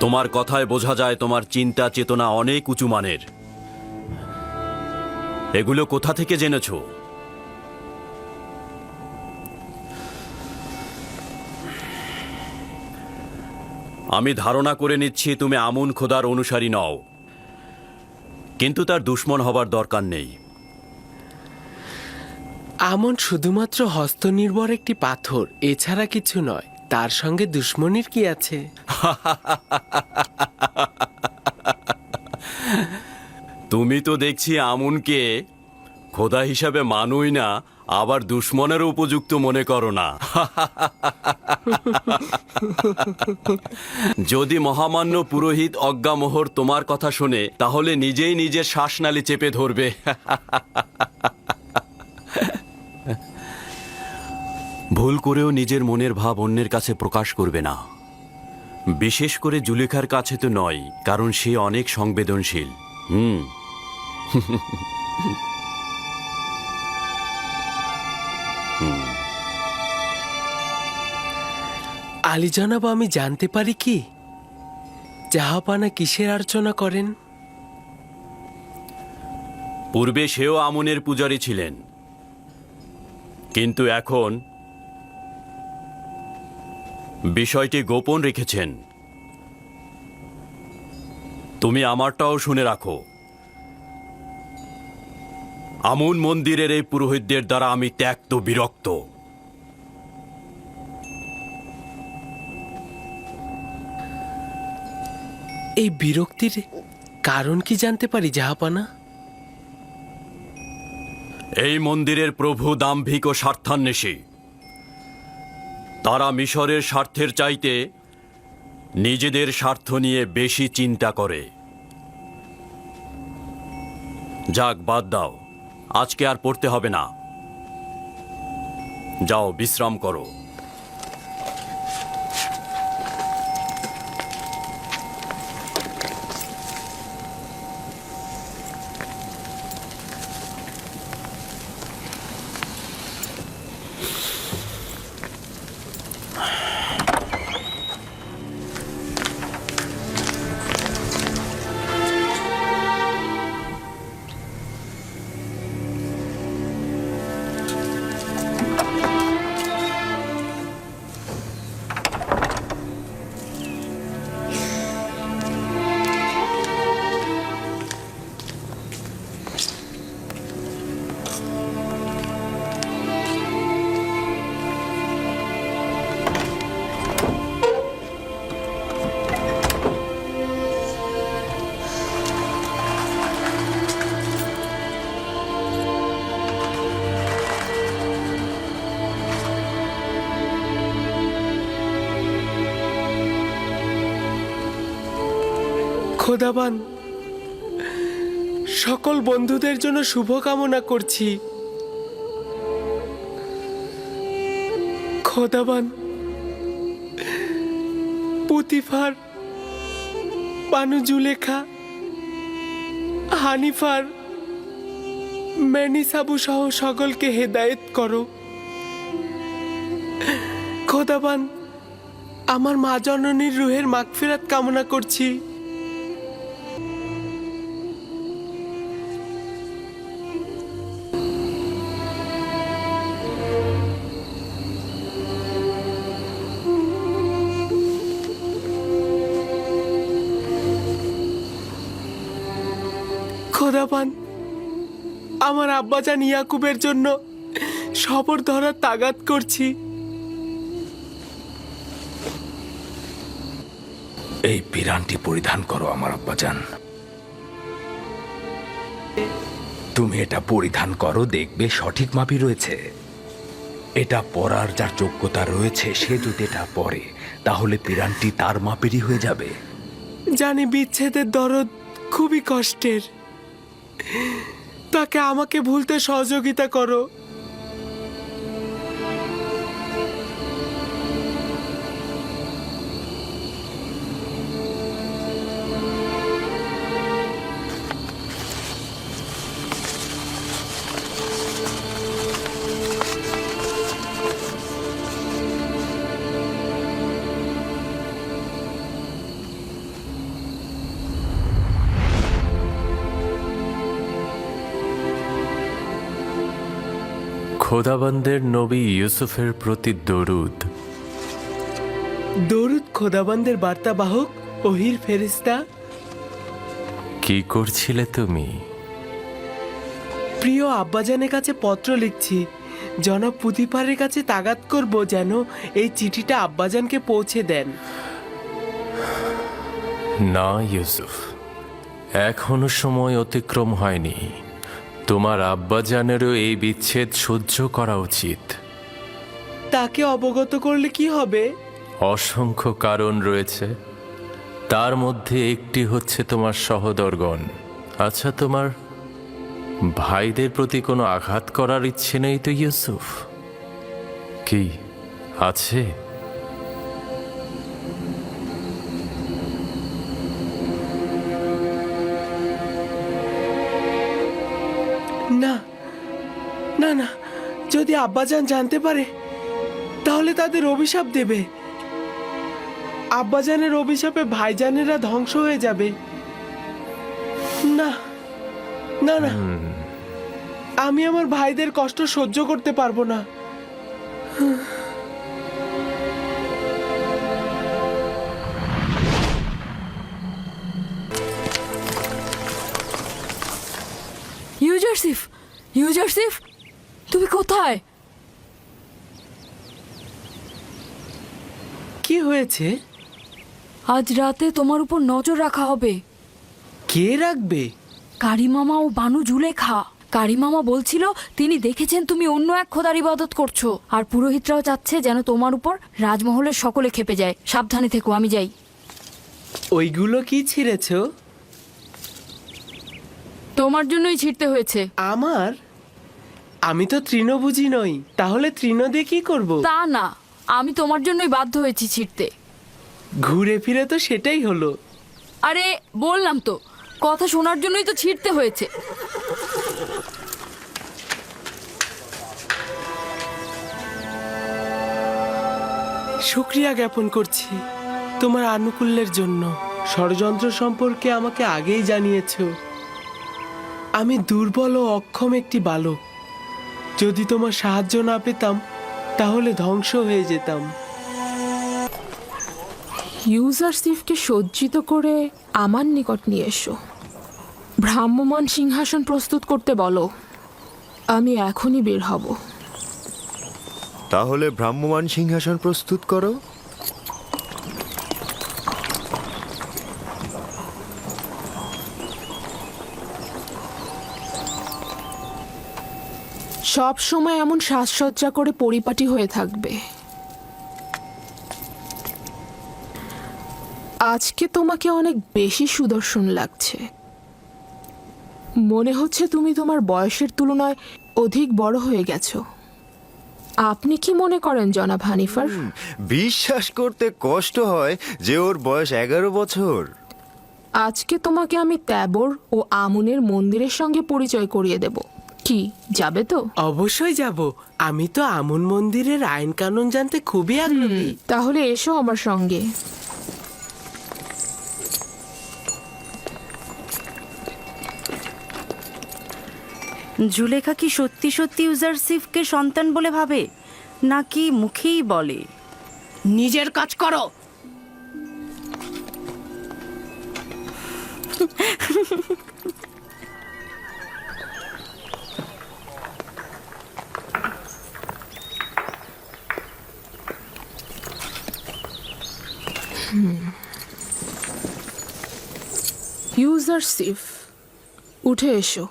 তোমার কথায় বোঝা যায় তোমার চিন্তা চেতনা অনেক উঁচু মানের। এগুলো কোথা থেকে জেনেছো? আমি ধারণা করে নিচ্ছি তুমি আমুন খোদার অনুসারী নও। কিন্তু তার দুশ্মন হবার দরকার নেই। আমন শুধুমাত্র হস্তনির্ভর একটি পাথর, এছাড়া কিছু নয়। তার সঙ্গে দুশ্মনির কি আছে? তুমি তো দেখছি আমুনকে খোদা হিসাবে মানুই না, আবার দুশ্মনের উপযুক্ত মনে করো না। যদি মহামান্য পুরোহিত অজ্ঞামোহর তোমার কথা শোনে, তাহলে নিজেই নিজের শ্বাসনালী চেপে ধরবে। ভুল করেও নিজের মনের ভাব অন্যের কাছে প্রকাশ করবে না। বিশেষ করে জুলেখার কাছে তো নয় কারণ সে অনেক সংবেদনশীল। হুম। আলী জনাব আমি জানতে পারি কি? জাহাপানা কিসের আর্চনা করেন? পূর্বে সেও আমনের পূজারী ছিলেন। কিন্তু এখন বিষয়টি গোপন রেখেছেন। তুমি আমারটাও শুনে রাখো। আমুন মন্দিরের এই পুরোহিতদের দ্বারা আমি ত্যাক্ত বিরক্ত। এই বিরক্তির কারণ কি জানতে পারি জাহাপানা? এই মন্দিরের প্রভু দাম্ভিক ও স্বার্থান্বেষী। তারা মিশরের স্বার্থের চাইতে নিজেদের স্বার্থ নিয়ে বেশি চিন্তা করে। যাক, বাদ দাও। আজকে আর পড়তে হবে না। যাও, বিশ্রাম করো। খোদাবান সকল বন্ধুদের জন্য শুভকামনা করছি। খোদাবান, পুতিফার বানু জুলেখা হানিফার, ম্যানিসাবু সহ সকলকে হেদায়েত করো। খোদাবান, আমার মা জননীর রুহের মাগফিরাত কামনা করছি। খোদাবান আমার আব্বাজান ইয়াকুবের জন্য সবর ধরার তাগাত করছি। এই পিরানটি পরিধান করো আমার আব্বাজান। তুমি এটা পরিধান করো দেখবে সঠিক মাপি রয়েছে। এটা পরার যার যোগ্যতা রয়েছে সে যদি এটা পরে তাহলে পিরানটি তার মাপেরই হয়ে যাবে। জানি বিচ্ছেদের দরদ খুবই কষ্টের। তাকে আমাকে ভুলতে সহযোগিতা করো। খোদাবন্দের নবী ইউসুফের প্রতি দরুদ। দরুদ খোদাবন্দের বার্তাবাহক ওহির ফেরিস্তা কি করছিলে তুমি? প্রিয় আব্বাজানের কাছে পত্র লিখছি। জনাব পুতিপারের কাছে তাগাত করব যেন এই চিঠিটা আব্বাজানকে পৌঁছে দেন। না ইউসুফ এখনও সময় অতিক্রম হয়নি। তোমার আব্বাজানেরও এই বিচ্ছেদ সহ্য করা উচিত। তাকে অবগত করলে কি হবে? অসংখ্য কারণ রয়েছে। তার মধ্যে একটি হচ্ছে তোমার সহদরগণ। আচ্ছা তোমার ভাইদের প্রতি কোনো আঘাত করার ইচ্ছে নেই তো ইউসুফ? কি আছে? আব্বাজান জানতে পারে, তাহলে তাদের অভিশাপ দেবে। আব্বাজানের অভিশাপে ভাইজানেরা ধ্বংস হয়ে যাবে। না না না। আমি আমার ভাইদের কষ্ট সহ্য করতে পারব না। ইউজারসিফ ইউজারসিফ তুমি কোথায়? কি হয়েছে? আজ রাতে তোমার উপর নজর রাখা হবে। কে রাখবে? কারিমামা ও বানু জুলেখা কারিমামা বলছিল তিনি দেখেছেন তুমি অন্য এক খোদার ইবাদত করছ। আর পুরোহিতরাও চাচ্ছে যেন তোমার উপর রাজমহলের সকলে খেপে যায়। সাবধানে থেকো আমি যাই। ওইগুলো কি ছিঁড়েছ? তোমার জন্যই ছিঁড়তে হয়েছে। আমার? আমি তো তৃণভুজি নই। তাহলে তৃণ দিয়ে কি করব? তা না। আমি তোমার জন্যই বাধ্য হয়েছি ছিঁড়তে ঘুরে ফিরে তো সেটাই হলো। আরে বললাম তো কথা শোনার জন্যই তো ছিঁড়তে হয়েছে। শুক্রিয়া জ্ঞাপন করছি তোমার আনুকূল্যের জন্য। ষড়যন্ত্র সম্পর্কে আমাকে আগেই জানিয়েছ। আমি দুর্বল ও অক্ষম একটি বালক। যদি তোমার সাহায্য না পেতাম তাহলে ধ্বংস হয়ে যেতাম। ইউজার সিফকে সজ্জিত করে আমার নিকট নিয়ে এসো। ভ্রাম্যমান সিংহাসন প্রস্তুত করতে বলো। আমি এখনই বের হব। তাহলে ভ্রাম্যমান সিংহাসন প্রস্তুত করো। সব সময় এমন সাজসজ্জা করে পরিপাটি হয়ে থাকবে। আজকে তোমাকে অনেক বেশি সুদর্শন লাগছে। মনে হচ্ছে তুমি তোমার বয়সের তুলনায় অধিক বড় হয়ে গেছো। আপনি কি মনে করেন জনাব হানিফার? বিশ্বাস করতে কষ্ট হয় যে ওর বয়স এগারো বছর। আজকে তোমাকে আমি ত্যাবর ও আমুনের মন্দিরের সঙ্গে পরিচয় করিয়ে দেব। কি যাবে তো? অবশ্যই যাব। আমি তো আমন মন্দিরের আইন কানুন জানতে খুবই আগ্রহী। তাহলে এসো আমার সঙ্গে। জুলেখা কি সত্যি সত্যি ইউজারসিফকে সন্তান বলে ভাবে নাকি মুখেই বলে? নিজের কাজ করো। ইউজারসিফ উঠে এসো।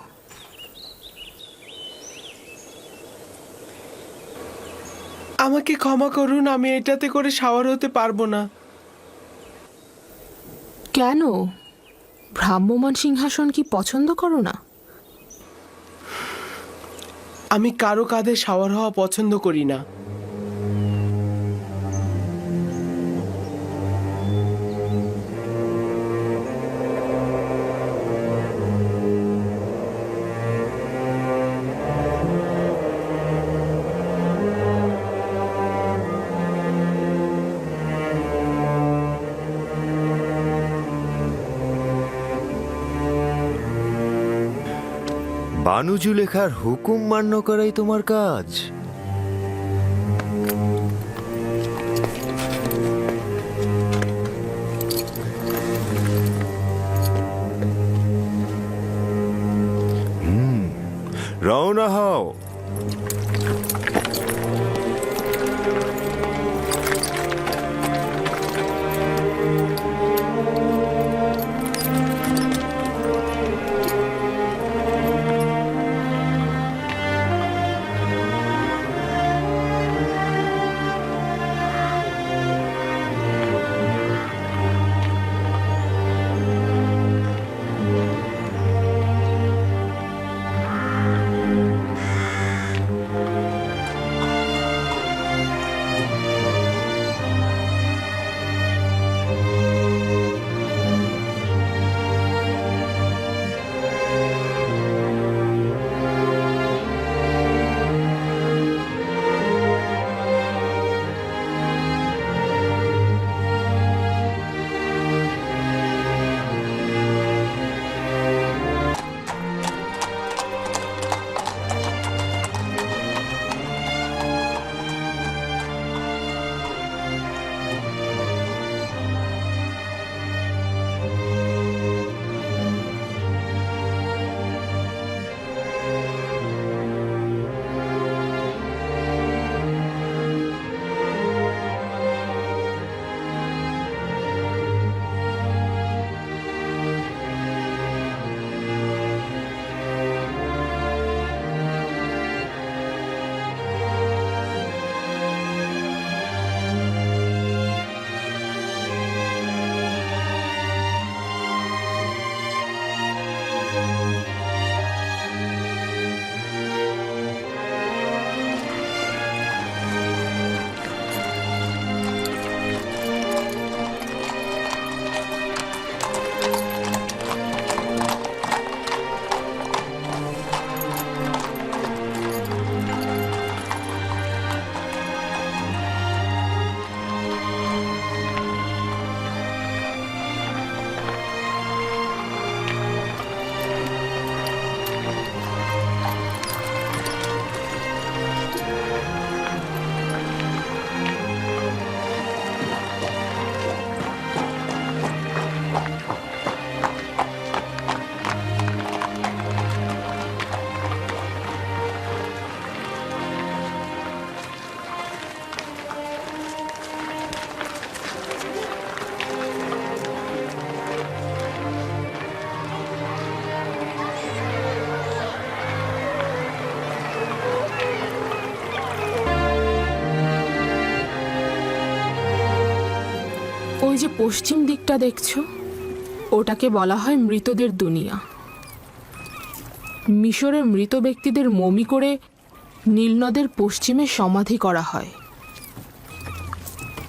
আমাকে ক্ষমা করুন আমি এটাতে করে শাওয়ার হতে পারব না। কেন? ভ্রাম্যমান সিংহাসন কি পছন্দ করো না? আমি কারও কাঁধে শাওয়ার হওয়া পছন্দ করি না। বানুজু লেখার হুকুম মান্য করাই তোমার কাজ। রওনা হও। যে পশ্চিম দিকটা দেখছ, ওটাকে বলা হয় মৃতদের দুনিয়া। মিশরে মৃত ব্যক্তিদের মমি করে নীলনদের পশ্চিমে সমাধি করা হয়।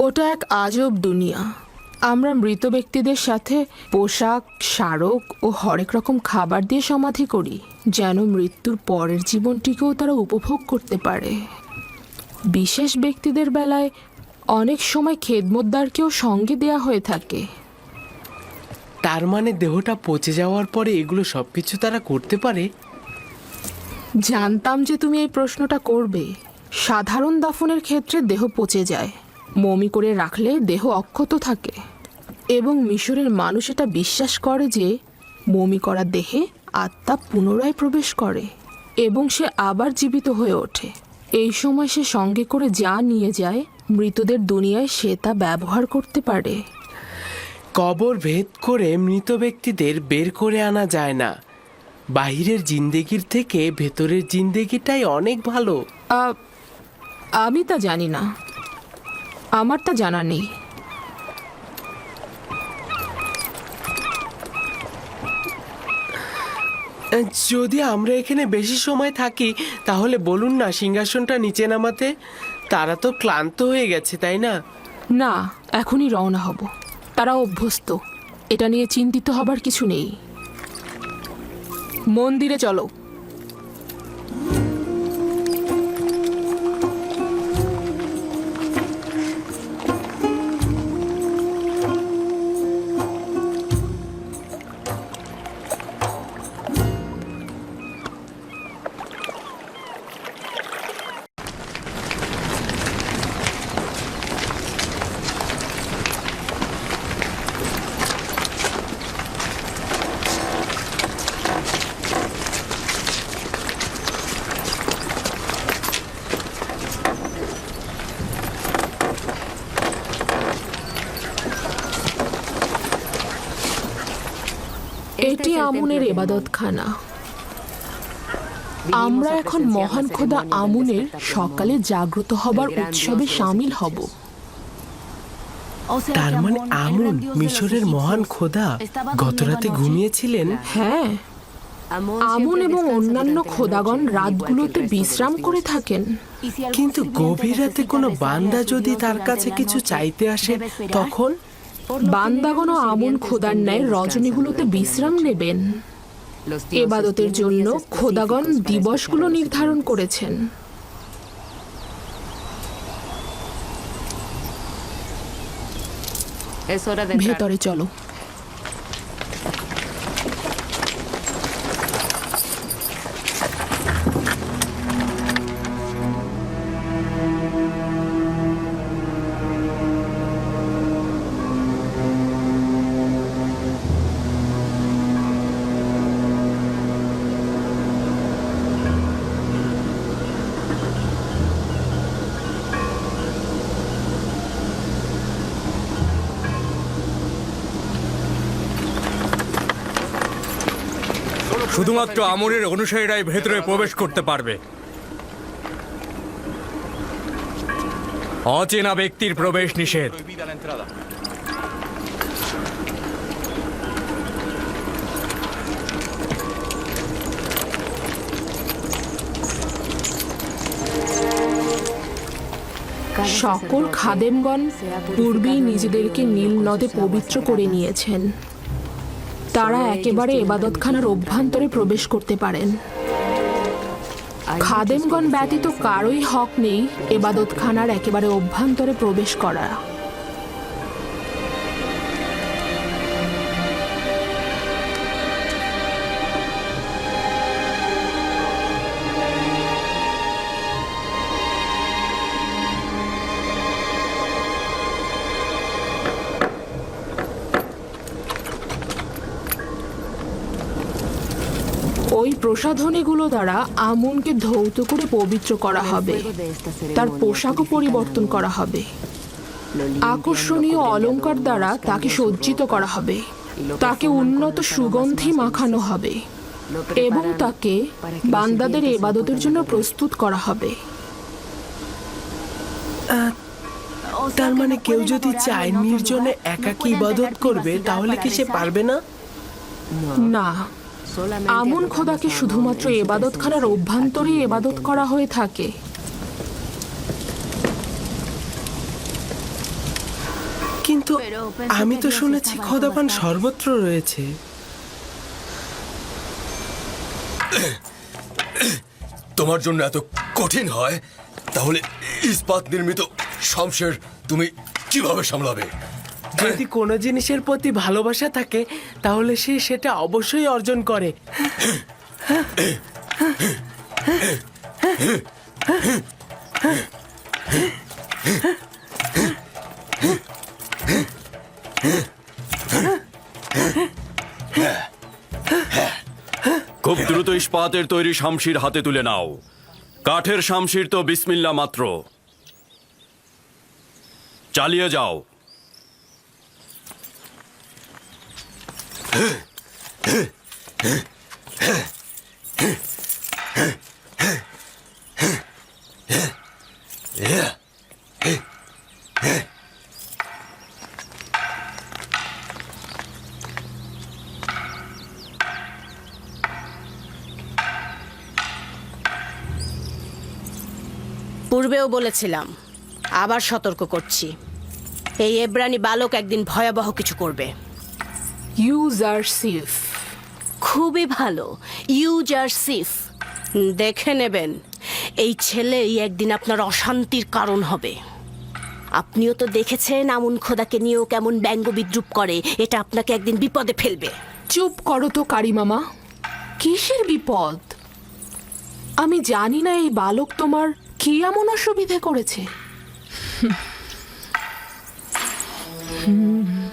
ওটা এক আজব দুনিয়া। আমরা মৃত ব্যক্তিদের সাথে পোশাক, স্মারক ও হরেক রকম খাবার দিয়ে সমাধি করি, যেন মৃত্যুর পরের জীবনটিকেও তারা উপভোগ করতে পারে। বিশেষ ব্যক্তিদের বেলায় অনেক সময় খেদমতদারকেও সঙ্গে দেয়া হয়ে থাকে। তার মানে দেহটা পচে যাওয়ার পরে এগুলো সবকিছু তারা করতে পারে? জানতাম যে তুমি এই প্রশ্নটা করবে। সাধারণ দাফনের ক্ষেত্রে দেহ পচে যায়। মমি করে রাখলে দেহ অক্ষত থাকে। এবং মিশরের মানুষ এটা বিশ্বাস করে যে মমি করা দেহে আত্মা পুনরায় প্রবেশ করে এবং সে আবার জীবিত হয়ে ওঠে। এই সময় সে সঙ্গে করে যা নিয়ে যায় মৃতদের দুনিয়ায় সে তা ব্যবহার করতে পারে। কবর ভেদ করে মৃত ব্যক্তিদের বের করে আনা যায় না। বাহিরের জিন্দেগির থেকে ভেতরের জিন্দেগিটাই অনেক ভালো। আমি তা জানি না। আমার তা জানা নেই। যদি আমরা এখানে বেশি সময় থাকি তাহলে বলুন না সিংহাসনটা নিচে নামাতে? তারা তো ক্লান্ত হয়ে গেছে, তাই না? না, এখনই রওনা হব। তারা অভ্যস্ত। এটা নিয়ে চিন্তিত হবার কিছু নেই। মন্দিরে চলো। আমুনের এবাদতখানা। আমরা এখন মহান খোদা আমুনের সকালে জাগ্রত হবার উৎসবে সামিল হব। তার মানে আমুন মিশরের মহান খোদা গতরাতে ঘুমিয়েছিলেন? হ্যাঁ। আমুন এবং অন্যান্য খোদাগণ রাতগুলোতে বিশ্রাম করে থাকেন। কিন্তু গভীর রাতে কোনো বান্দা যদি তার কাছে কিছু চাইতে আসে তখন বান্দাগণ আমন খোদার ন্যায় রজনীগুলোতে বিশ্রাম নেবেন। এবাদতের জন্য খোদাগণ দিবসগুলো নির্ধারণ করেছেন। ভেতরে চলো। শুধুমাত্র আমরের অনুসারীরাই ভেতরে প্রবেশ করতে পারবে। অচেনা ব্যক্তির প্রবেশ নিষেধ। সকল খাদেমগণ পূর্বেই নিজেদেরকে নীল নদে পবিত্র করে নিয়েছেন। তারা একেবারে এবাদতখানার অভ্যন্তরে প্রবেশ করতে পারেন। খাদেমগণ ব্যতীত কারোই হক নেই এবাদতখানার একেবারে অভ্যন্তরে প্রবেশ করা। প্রসাধনীগুলো দ্বারা আমুনকে ধৌত করে পবিত্র করা হবে। তার পোশাকও পরিবর্তন করা হবে। আকর্ষণীয় অলংকার দ্বারা তাকে সজ্জিত করা হবে। তাকে উন্নত সুগন্ধি মাখানো হবে এবং তাকে বান্দাদের এবাদতের জন্য প্রস্তুত করা হবে। তার মানে কেউ যদি চায় নির্জনে একাকী ইবাদত করবে তাহলে কি সে পারবে না? না। আমন খোদাকে শুধুমাত্র এবাদতখানার অভ্যন্তরে এবাদত করা হয়ে থাকে। কিন্তু আমি তো শুনেছি খোদাপান সর্বত্র রয়েছে। তোমার জন্য এত কঠিন হয় তাহলে ইস্পাত নির্মিত শমশের তুমি কীভাবে সামলাবে? যদি কোনো জিনিসের প্রতি ভালোবাসা থাকে, তাহলে সে সেটা অবশ্যই অর্জন করে। খুব দ্রুত ইস্পাতের তৈরি শামশির হাতে তুলে নাও। কাঠের শামশির তো বিসমিল্লা মাত্র। চালিয়ে যাও। পূর্বেও বলেছিলাম আবার সতর্ক করছি। এই এব্রানি বালক একদিন ভয়াবহ কিছু করবে। ইউজ আর সিফ খুবই ভালো। ইউজ আর সিফ দেখে নেবেন। এই ছেলেই একদিন আপনার অশান্তির কারণ হবে। আপনিও তো দেখেছেন আমুন খোদাকে নিয়েও কেমন ব্যঙ্গ বিদ্রুপ করে। এটা আপনাকে একদিন বিপদে ফেলবে। চুপ করো তো কারি মামা। কিসের বিপদ? আমি জানি না এই বালক তোমার কি এমন অসুবিধে করেছে। হুম।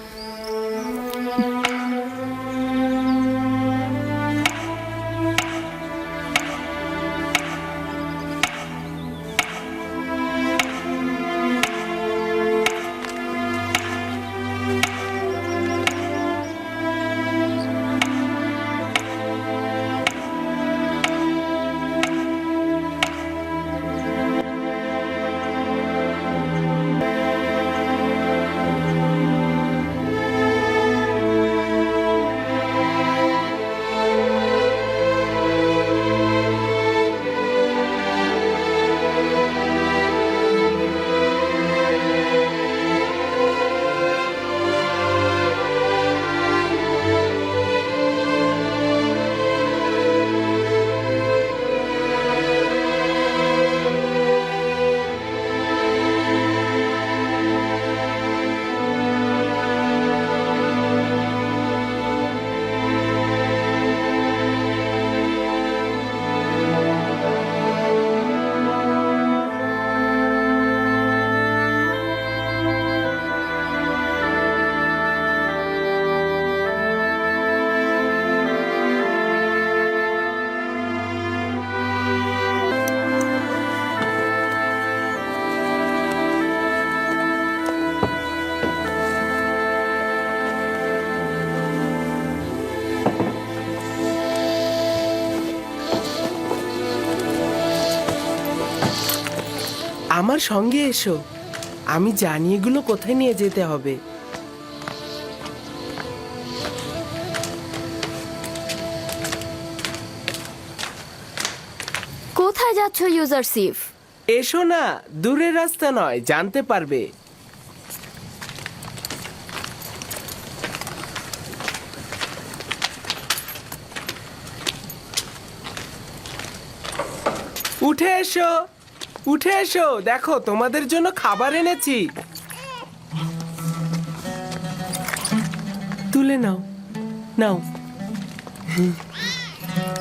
আমার সঙ্গে এসো। আমি জানি এগুলো কোথায় নিয়ে যেতে হবে। কোথায় যাচ্ছ ইউজার সিফ? এসো না দূরের রাস্তা নয় জানতে পারবে। উঠে এসো। উঠে এসো দেখো তোমাদের জন্য খাবার এনেছি। তুলে নাও নাও।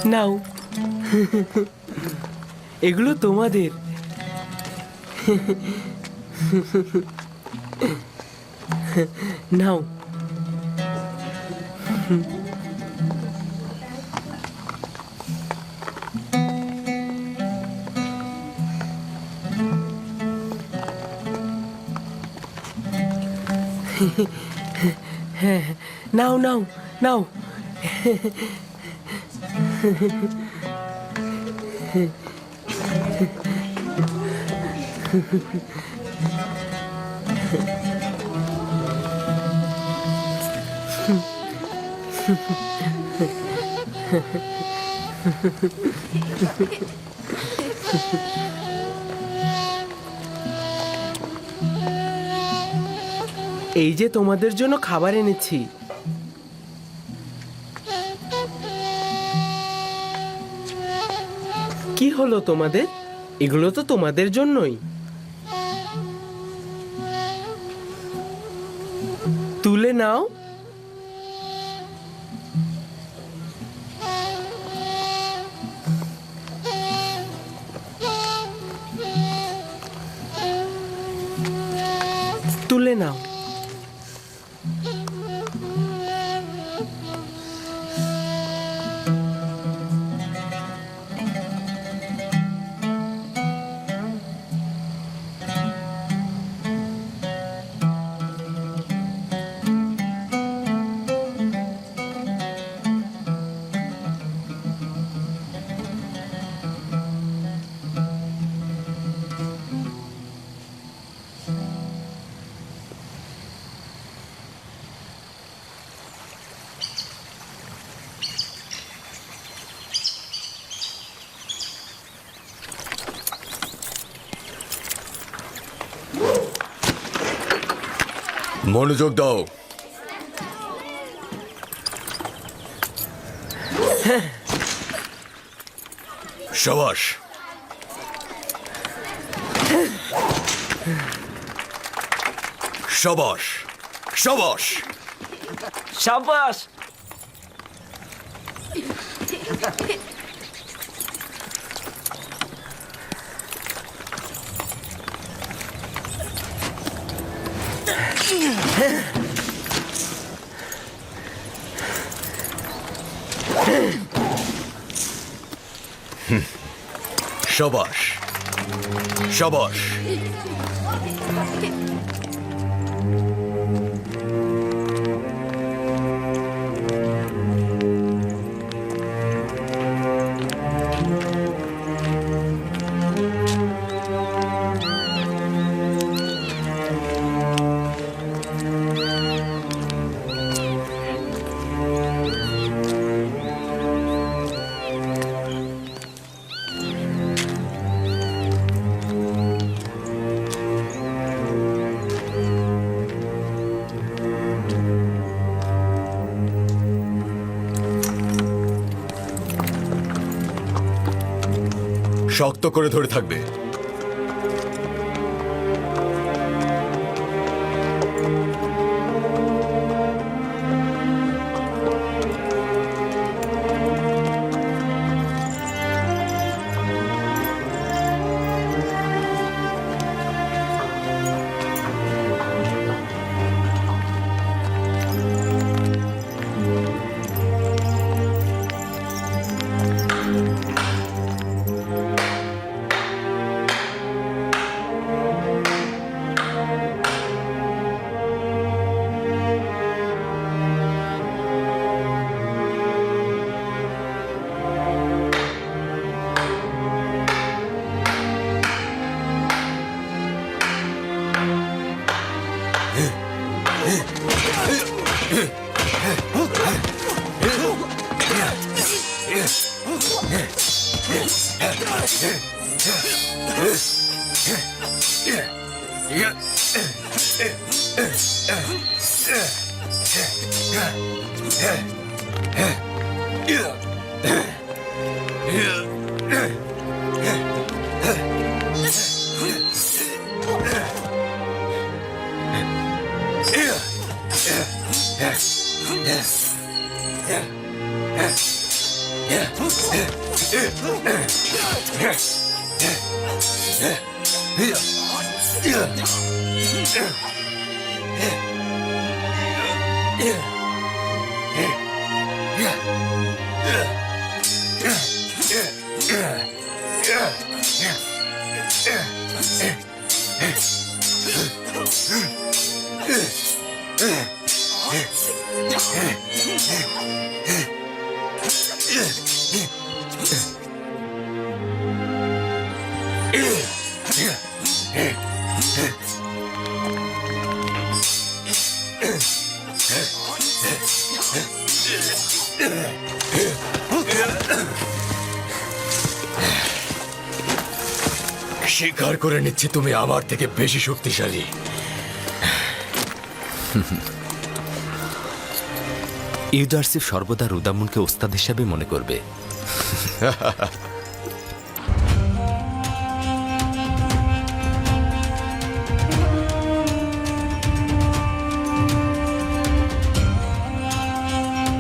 নাও। এগুলো তোমাদের। নাও। হ্যাঁ নাও নাও এই যে তোমাদের জন্য খাবার এনেছি। কি হলো তোমাদের? এগুলো তো তোমাদের জন্যই। তুলে নাও। তুলে নাও। মনোযোগ দাও। সাবাস। সাবাস। সাবাস। সাবাস। সাবাস সাবাস শক্ত করে ধরে থাকবে। 으 Yeah. করে নিচ্ছি তুমি আমার থেকে বেশি শক্তিশালী। ইউদার্সিফ সর্বদা রুদামুনকে ওস্তাদ হিসাবে মনে করবে।